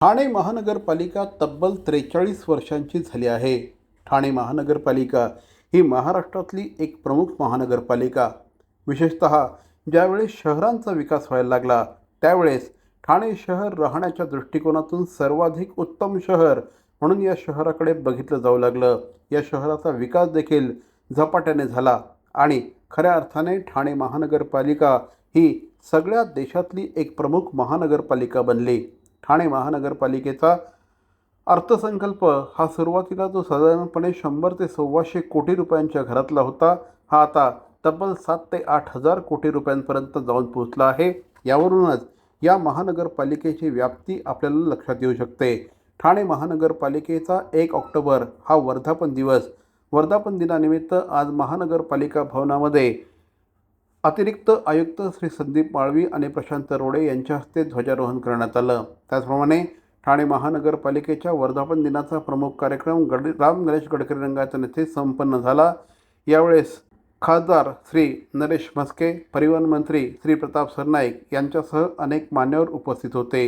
ठाणे महानगरपालिका तब्बल त्रेचाळीस वर्षांची झाली आहे. ठाणे महानगरपालिका ही महाराष्ट्रातली एक प्रमुख महानगरपालिका. विशेषत ज्यावेळेस शहरांचा विकास व्हायला लागला त्यावेळेस ठाणे शहर राहण्याच्या दृष्टिकोनातून सर्वाधिक उत्तम शहर म्हणून या शहराकडे बघितलं जाऊ लागलं. या शहराचा विकास देखील झपाट्याने झाला आणि खऱ्या अर्थाने ठाणे महानगरपालिका ही सगळ्या देशातली एक प्रमुख महानगरपालिका बनली. ठाणे महानगरपालिकेचा अर्थसंकल्प हा सुरुवातीला जो साधारणपणे शंभर ते सव्वाशे कोटी रुपयांच्या घरातला होता. हा आता तब्बल सात ते आठ हजार कोटी रुपयांपर्यंत जाऊन पोहोचला आहे. यावरूनच या महानगरपालिकेची व्याप्ती आपल्याला लक्षात येऊ शकते. ठाणे महानगरपालिकेचा एक ऑक्टोबर हा वर्धापन दिवस. वर्धापन दिनानिमित्त आज महानगरपालिका भवनामध्ये अतिरिक्त आयुक्त श्री संदीप माळवी आणि प्रशांत रोडे यांच्या हस्ते ध्वजारोहण करण्यात आलं. त्याचप्रमाणे ठाणे महानगरपालिकेच्या वर्धापन दिनाचा प्रमुख कार्यक्रम गड राम गणेश गडकरी रंगाच्या येथे संपन्न झाला. यावेळेस खासदार श्री नरेश म्हस्के परिवहन मंत्री श्री प्रताप सरनाईक यांच्यासह अनेक मान्यवर उपस्थित होते.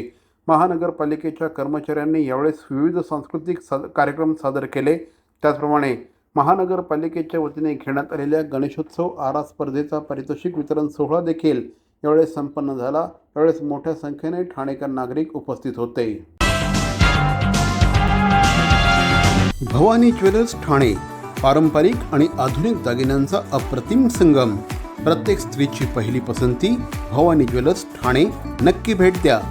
महानगरपालिकेच्या कर्मचाऱ्यांनी यावेळेस विविध सांस्कृतिक सा कार्यक्रम सादर केले. त्याचप्रमाणे महानगरपालिकेच्या वतीने घेण्यात आलेल्या गणेशोत्सव आरा स्पर्धेचा पारितोषिक वितरण सोहळा देखील यावेळेस संपन्न झाला. यावेळेस मोठ्या संख्येने ठाणेकर नागरिक उपस्थित होते. भवानी ज्वेलर्स ठाणे पारंपरिक आणि आधुनिक दागिन्यांचा अप्रतिम संगम. प्रत्येक स्त्रीची पहिली पसंती भवानी ज्वेलर्स ठाणे. नक्की भेट द्या.